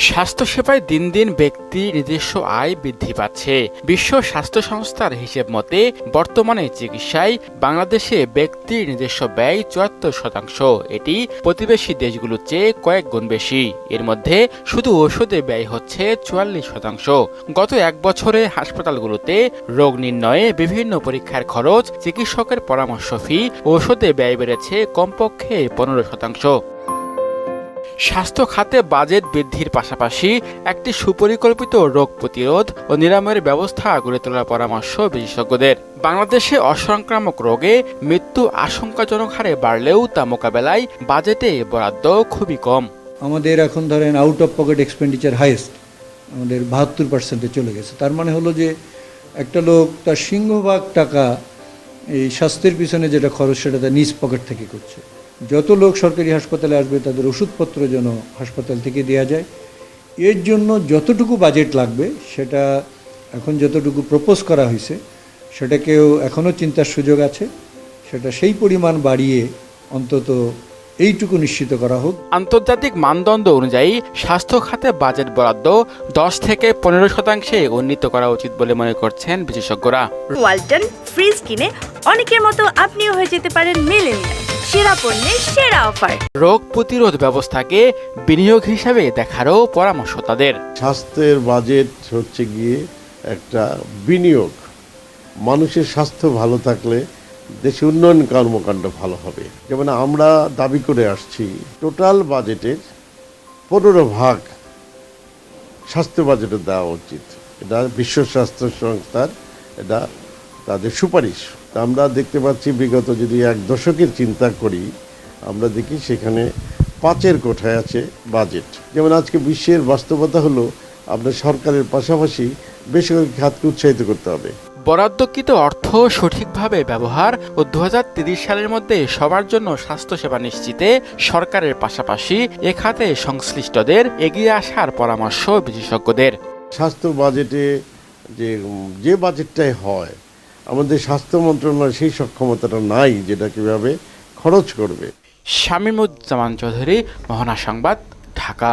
স্বাস্থ্যসেবায় দিন দিন ব্যক্তি নিজস্ব আয় বৃদ্ধি পাচ্ছে। বিশ্ব স্বাস্থ্য সংস্থার হিসেব মতে, বর্তমানে চিকিৎসায় বাংলাদেশে ব্যক্তির নিজস্ব ব্যয় চুয়াত্তর শতাংশ। এটি প্রতিবেশী দেশগুলোর চেয়ে কয়েক গুণ বেশি। এর মধ্যে শুধু ওষুধে ব্যয় হচ্ছে চুয়াল্লিশ শতাংশ। গত এক বছরে হাসপাতালগুলোতে রোগ নির্ণয়ে বিভিন্ন পরীক্ষার খরচ, চিকিৎসকের পরামর্শ ফি, ওষুধে ব্যয় বেড়েছে কমপক্ষে পনেরো শতাংশ। স্বাস্থ্য খাতে বাজেট বৃদ্ধির পাশাপাশি একটি সুপরিকল্পিত রোগ প্রতিরোধ ও নিরাময়ের ব্যবস্থা গড়ে তোলার পরামর্শ বিশেষজ্ঞদের। বাংলাদেশে অসংক্রামক রোগে মৃত্যু আশঙ্কাজনক হারে বাড়লেও তা মোকাবেলায় বাজেটে বরাদ্দ খুবই কম। আমাদের এখন ধরেন out of pocket expenditure highest আমাদের বাহাত্তর পার্সেন্টে চলে গেছে। তার মানে হলো যে একটা লোক তার সিংহভাগ টাকা এই স্বাস্থ্যের পিছনে যেটা খরচ, সেটা তার নিজ পকেট থেকে করছে। যত লোক সরকারি হাসপাতালে আসবে তাদের ওষুধপত্র যেন হাসপাতাল থেকে দেওয়া যায়। এর জন্য যতটুকু বাজেট লাগবে সেটা এখন যতটুকু প্রপোজ করা হয়েছে সেটাকেও এখনও চিন্তার সুযোগ আছে। সেটা সেই পরিমাণ বাড়িয়ে অন্তত এইটুকু নিশ্চিত করা হোক। আন্তর্জাতিক মানদণ্ড অনুযায়ী স্বাস্থ্য খাতে বাজেট বরাদ্দ দশ থেকে পনেরো শতাংশে উন্নীত করা উচিত বলে মনে করছেন বিশেষজ্ঞরা। ওয়ালটন ফ্রিজ কিনে অনেকের মতো আপনিও হয়ে যেতে পারেন মিলেনিয়াল। সেরা পণ্যের সেরা অফার। রোগ প্রতিরোধ ব্যবস্থাকে বিনিয়োগ হিসাবে দেখারও পরামর্শ তাদের। স্বাস্থ্যের বাজেট হচ্ছে গিয়ে একটা বিনিয়োগ। মানুষের স্বাস্থ্য ভালো থাকলে দেশে উন্নয়ন কর্মকাণ্ড ভালো হবে। যেমন আমরা দাবি করে আসছি টোটাল বাজেটের পনেরো ভাগ স্বাস্থ্য বাজেটে দেওয়া উচিত। এটা বিশ্ব স্বাস্থ্য সংস্থার এটা তাদের সুপারিশ। আমরা দেখতে পাচ্ছি বিগত যদি এক দশকের চিন্তা করি আমরা দেখি সেখানে পাঁচের কোঠায় আছে বাজেট। যেমন আজকে বিশ্বের বাস্তবতা হলো আপনার সরকারের পাশাপাশি বেসরকারি খাতকে উৎসাহিত করতে হবে। বরাদ্দকৃত অর্থ সঠিকভাবে ব্যবহার ও দু সালের মধ্যে সবার জন্য স্বাস্থ্যসেবা নিশ্চিতে সরকারের পাশাপাশি এ খাতে সংশ্লিষ্টদের এগিয়ে আসার পরামর্শ বিশেষজ্ঞদের। স্বাস্থ্য বাজেটে যে যে বাজেটটাই হয় আমাদের স্বাস্থ্য মন্ত্রণালয় সেই সক্ষমতাটা নাই যেটা কীভাবে খরচ করবে। শামীমুজ্জামান চৌধুরী, মহনা সংবাদ, ঢাকা।